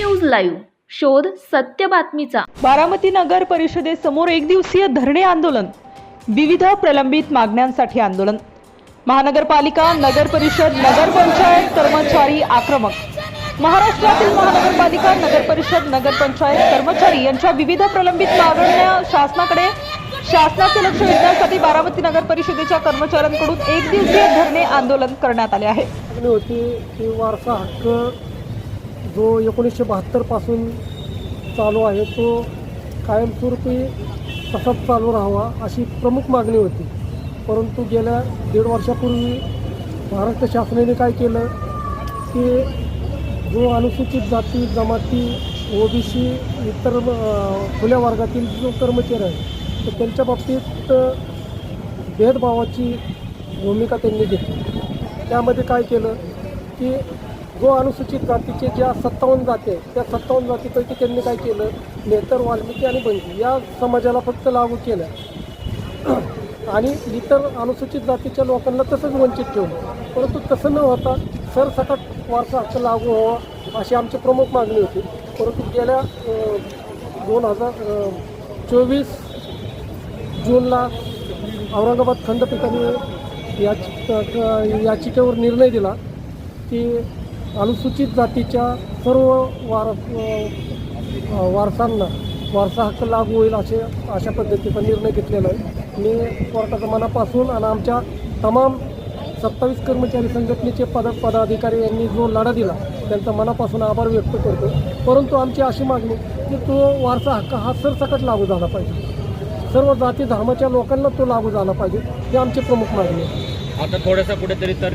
Live. शोध सत्य बातमीचा. बारामती नगर परिषदेसमोर एक दिवसीय धरणे आंदोलन. विविध प्रलंबित मागण्यांसाठी आंदोलन. महानगरपालिका नगर परिषद नगर पंचायत कर्मचारी आक्रमक. महाराष्ट्रातील महानगरपालिका नगर परिषद नगर पंचायत कर्मचारी यांच्या विविध प्रलंबित मागण्या शासनाकडे. शासनाचे लक्ष वेधण्यासाठी बारामती नगर परिषदेच्या कर्मचाऱ्यांकडून एक दिवसीय धरणे आंदोलन करण्यात आले आहे. होती की वारसा हक्क जो एकोणीसशे बहात्तरपासून चालू आहे तो कायमस्वरूपी तसाच चालू राहावा अशी प्रमुख मागणी होती. परंतु गेल्या दीड वर्षापूर्वी महाराष्ट्र शासनाने काय केलं की जो अनुसूचित जाती जमाती ओबीसी इतर खुल्या वर्गातील जो कर्मचारी आहे तर त्यांच्या बाबतीत भेदभावाची भूमिका त्यांनी घेतली. त्यामध्ये काय केलं की जो अनुसूचित जातीचे ज्या सत्तावन्न जाती आहेत त्या सत्तावन्न जातीपैकी त्यांनी काय केलं? नेतर वाल्मिकी आणि बंगी या समाजाला फक्त लागू केलं. आणि इतर अनुसूचित जातीच्या लोकांना तसंच वंचित ठेवलं. परंतु तसं न होता सरसकट वारसा हक्क लागू व्हावा अशी आमची प्रमुख मागणी होती. परंतु गेल्या दोन हजार चोवीस जूनला औरंगाबाद खंडपीठाने याच याचिकेवर निर्णय दिला की अनुसूचित जातीच्या सर्व वार वारसांना वारसा हक्क लागू होईल असे अशा पद्धतीचा निर्णय घेतलेला आहे. मी कोर्टाचा मनापासून आणि आमच्या तमाम सत्तावीस कर्मचारी संघटनेचे पद पदाधिकारी यांनी जो लढा दिला त्यांचा मनापासून आभार व्यक्त करतो. परंतु आमची अशी मागणी की तो वारसा हक्क हा सरसकट लागू झाला पाहिजे. सर्व जाती धर्माच्या लोकांना तो लागू झाला पाहिजे ही आमची प्रमुख मागणी आहे. आता थोडंसं कुठेतरी तर